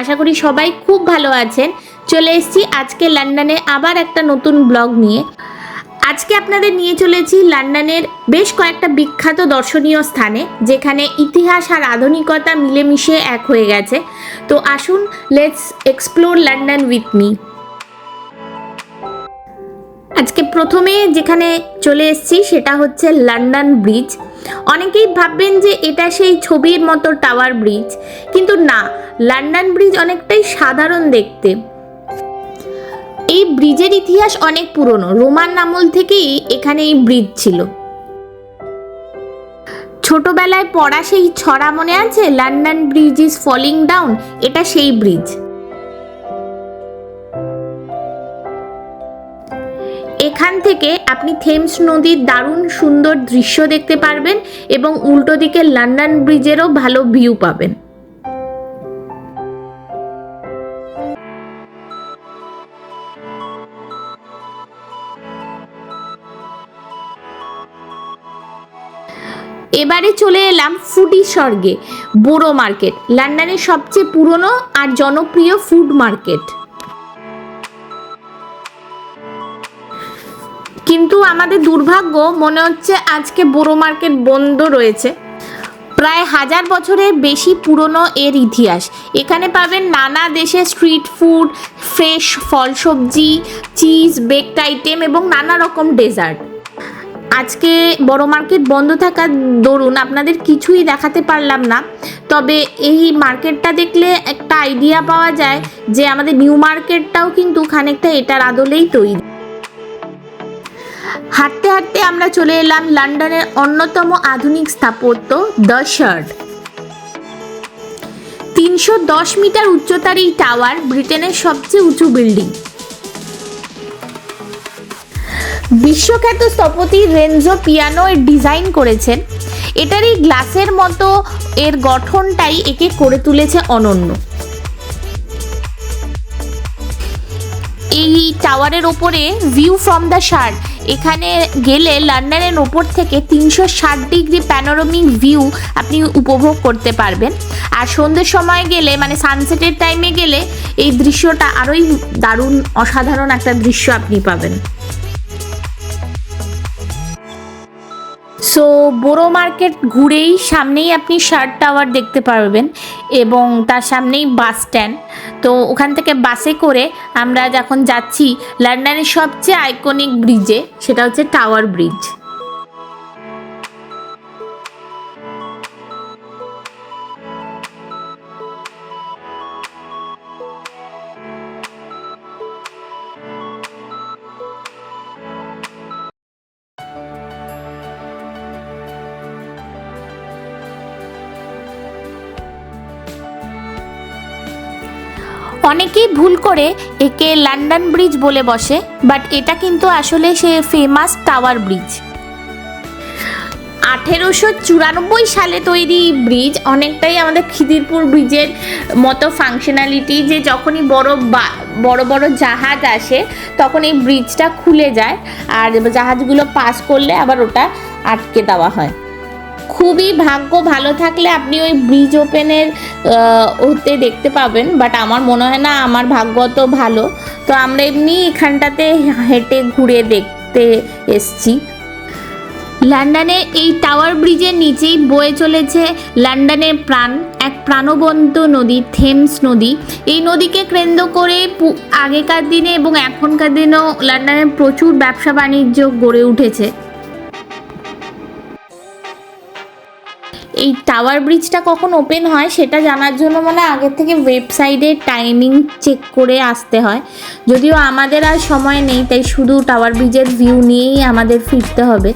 আশা করি সবাই খুব ভালো আছেন। চলে এসেছি আজকে লন্ডনে আবার একটা নতুন ব্লগ নিয়ে। আজকে আপনাদের নিয়ে চলেছি লন্ডনের বেশ কয়েকটা বিখ্যাত দর্শনীয় স্থানে, যেখানে ইতিহাস আর আধুনিকতা মিলেমিশে এক হয়ে গেছে। তো আসুন let's explore London with me আজকে প্রথমে যেখানে চলে এসেছি সেটা হচ্ছে লন্ডন ব্রিজ। অনেকেই ভাববেন যে এটা সেই ছবির মতো টাওয়ার ব্রিজ, কিন্তু না, লন্ডন ব্রিজ অনেকটাই সাধারণ দেখতে। এই ব্রিজের ইতিহাস অনেক পুরনো, রোমান আমল থেকেই এখানে এই ব্রিজ ছিল। ছোটবেলায় পড়া সেই ছড়া মনে আছে? London bridge is falling down এটা সেই ব্রিজ। এখান থেকে আপনি থেমস নদীর দারুণ সুন্দর দৃশ্য দেখতে পারবেন এবং উল্টো দিকে লন্ডন ব্রিজেরও ভালো ভিউ পাবেন। এবারে চলে এলাম ফুডি স্বর্গে, বোরো মার্কেট, লন্ডনের সবচেয়ে পুরনো আর জনপ্রিয় ফুড মার্কেট। কিন্তু আমাদের দুর্ভাগ্য, মনে হচ্ছে আজকে বোরো মার্কেট বন্ধ রয়েছে। প্রায় হাজার বছরের বেশি পুরনো এর ইতিহাস। এখানে পাবেন নানা দেশের স্ট্রিট ফুড, ফ্রেশ ফল সবজি চিজ বেকড আইটেম এবং নানা রকম ডেজার্ট। আজকে বড় মার্কেট বন্ধ থাকার দরুন আপনাদের কিছুই দেখাতে পারলাম না। তবে এই মার্কেটটা দেখলে একটা আইডিয়া পাওয়া যায় যে আমাদের নিউ মার্কেটটাও কিন্তু খানিকটা এটার আদলেই তৈরি। হাঁটতে হাঁটতে আমরা চলে এলাম লন্ডনের অন্যতম আধুনিক স্থাপত্য, দ্য শার্ট তিনশো দশ মিটার উচ্চতার এই টাওয়ার ব্রিটেনের সবচেয়ে উঁচু বিল্ডিং। বিশ্বখ্যাত স্থপতি রেনজো পিয়ানো এর ডিজাইন করেছেন। এটার এই গ্লাসের মতো এর গঠনটাই একে করে তুলেছে অনন্য। এই টাওয়ারের ওপরে ভিউ ফ্রম দ্য শার্ট এখানে গেলে লন্ডনের ওপর থেকে তিনশো ষাট ডিগ্রি প্যানোরামিক ভিউ আপনি উপভোগ করতে পারবেন। আর সন্ধ্যের সময় গেলে মানে সানসেটের টাইমে গেলে, এই দৃশ্যটা আরোই দারুণ, অসাধারণ একটা দৃশ্য আপনি পাবেন। সো বোরো মার্কেট ঘুরেই সামনেই আপনি শার্ট টাওয়ার দেখতে পারবেন এবং তার সামনেই বাস স্ট্যান্ড। তো ওখান থেকে বাসে করে আমরা যখন যাচ্ছি লন্ডনের সবচেয়ে আইকনিক ব্রিজে সেটা হচ্ছে টাওয়ার ব্রিজ অনেকেই ভুল করে একে লন্ডন ব্রিজ বলে বসে বাট এটা কিন্তু আসলে সে ফেমাস টাওয়ার ব্রিজ আঠেরোশো চুরানব্বই সালে তৈরি ব্রিজ অনেকটাই আমাদের খিদিরপুর ব্রিজের মতো ফাংশনালিটি যে যখনই বড় বড় বড় জাহাজ আসে, তখন এই ব্রিজটা খুলে যায়, আর জাহাজগুলো পাস করলে আবার ওটা আটকে দেওয়া হয়। খুবই ভাগ্য ভালো থাকলে আপনি ওই ব্রিজ ওপেনের হতে দেখতে পাবেন বাট আমার মনে হয় না আমার ভাগ্য অত ভালো। তো আমরা এমনি এখানটাতে হেঁটে ঘুরে দেখতে এসছি। লন্ডনে এই টাওয়ার ব্রিজের নিচেই বয়ে চলেছে লন্ডনের প্রাণ, এক প্রাণবন্ত নদী, থেমস নদী। এই নদীকে কেন্দ্র করে আগেকার দিনে এবং এখনকার দিনেও লন্ডনে প্রচুর ব্যবসা বাণিজ্য গড়ে উঠেছে। এই টাওয়ার ব্রিজটা কখন ওপেন হয় সেটা জানার জন্য মানে আগের থেকে ওয়েবসাইটে টাইমিং চেক করে আসতে হয়। যদিও আমাদের আর সময় নেই, তাই শুধু টাওয়ার ব্রিজের ভিউ নিয়েই আমাদের ফিরতে হবে।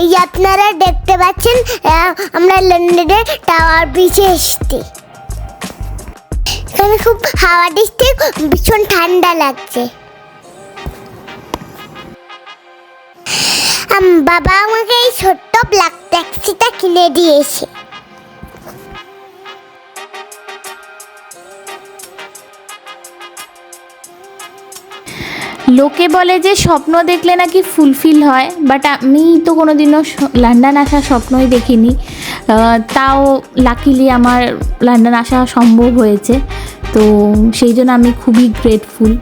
এই আপনারা দেখতে পাচ্ছেন আমরা লন্ডনের টাওয়ার ব্রিজে এসছি। এখানে খুব হাওয়া দিচ্ছে, ভীষণ ঠান্ডা লাগছে। বাবা আমাকে এই ছোট্ট ব্ল্যাক ট্যাক্সিটা কিনে দিয়েছে। লোকে বলে যে স্বপ্ন দেখলে নাকি ফুলফিল হয় বাট আমি তো কোনো দিনও লন্ডন আসার স্বপ্নই দেখিনি। তাও লাকিলি আমার লন্ডন আসা সম্ভব হয়েছে, তো সেই জন্য আমি খুবই গ্রেটফুল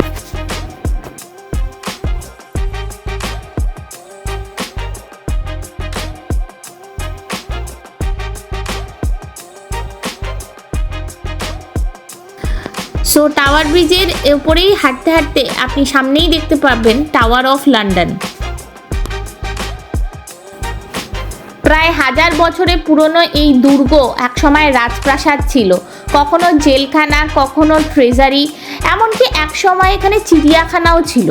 সো টাওয়ার ব্রিজের উপরেই হাঁটতে হাঁটতে আপনি সামনেই দেখতে পাবেন টাওয়ার অফ লন্ডন প্রায় হাজার বছরের পুরনো এই দুর্গ একসময় রাজপ্রাসাদ ছিল। কখনো জেলখানা, কখনো ট্রেজারি এমনকি একসময় এখানে চিড়িয়াখানাও ছিল।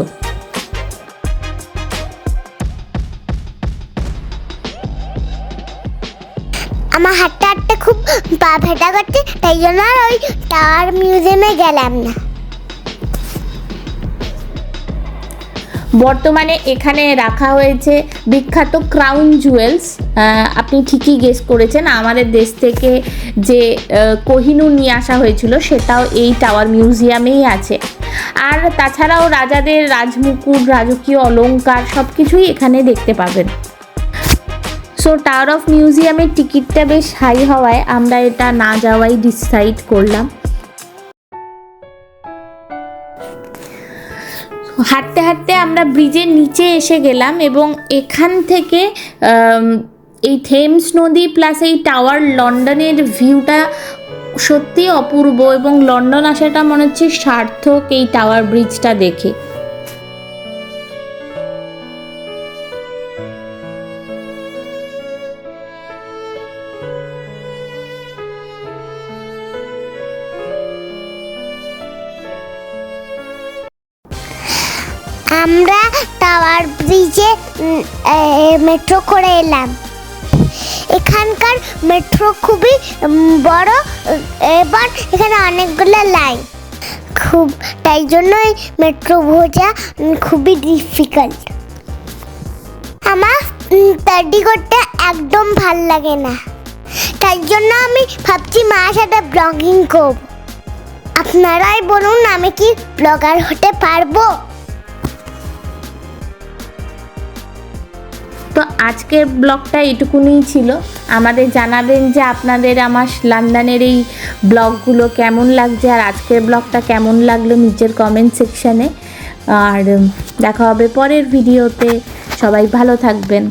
আমার হাঁটতে খুব পা ফেটা করছে তাই জন্য আর ওই টাওয়ার মিউজিয়ামে গেলাম না। বর্তমানে এখানে রাখা হয়েছে বিখ্যাত ক্রাউন জুয়েলস আপনি ঠিকই গেস করেছেন আমাদের দেশ থেকে যে আহ, কোহিনূর নিয়ে আসা হয়েছিল সেটাও এই টাওয়ার মিউজিয়ামেই আছে। আর তাছাড়াও রাজাদের রাজমুকুট রাজকীয় অলংকার সব কিছুই এখানে দেখতে পাবেন। সো টাওয়ার অফ মিউজিয়ামের টিকিটটা বেশ হাই হওয়ায় আমরা এটা না যাওয়াই ডিসাইড করলাম। হাঁটতে হাঁটতে আমরা ব্রিজের নিচে এসে গেলাম এবং এখান থেকে এই থেমস নদী প্লাস এই টাওয়ার লন্ডনের ভিউটা সত্যি অপূর্ব এবং লন্ডন আসাটা মনে হচ্ছে সার্থক এই টাওয়ার ব্রিজটা দেখে। আমরা টাওয়ার ব্রিজে মেট্রো করে এলাম। এখানকার মেট্রো খুবই বড় এবার এখানে অনেকগুলো লাইন। খুব, তাই জন্যই মেট্রো বোঝা খুবই ডিফিকাল্ট আমার স্টাডি করতে একদম ভালো লাগে না। তাই জন্য আমি ভাবছি মার সাথে ব্লগিং করব। আপনারাই বলুন আমি কি ব্লগার হতে পারব? তো আজকের ব্লগটা এটুকুনি ছিল। আমাদের জানাবেন যে আপনাদের আমার লন্ডনের এই ব্লগগুলো কেমন লাগছে আর আজকের ব্লগটা কেমন লাগল নিচের কমেন্ট সেকশানে আর দেখা হবে পরের ভিডিওতে সবাই ভালো থাকবেন।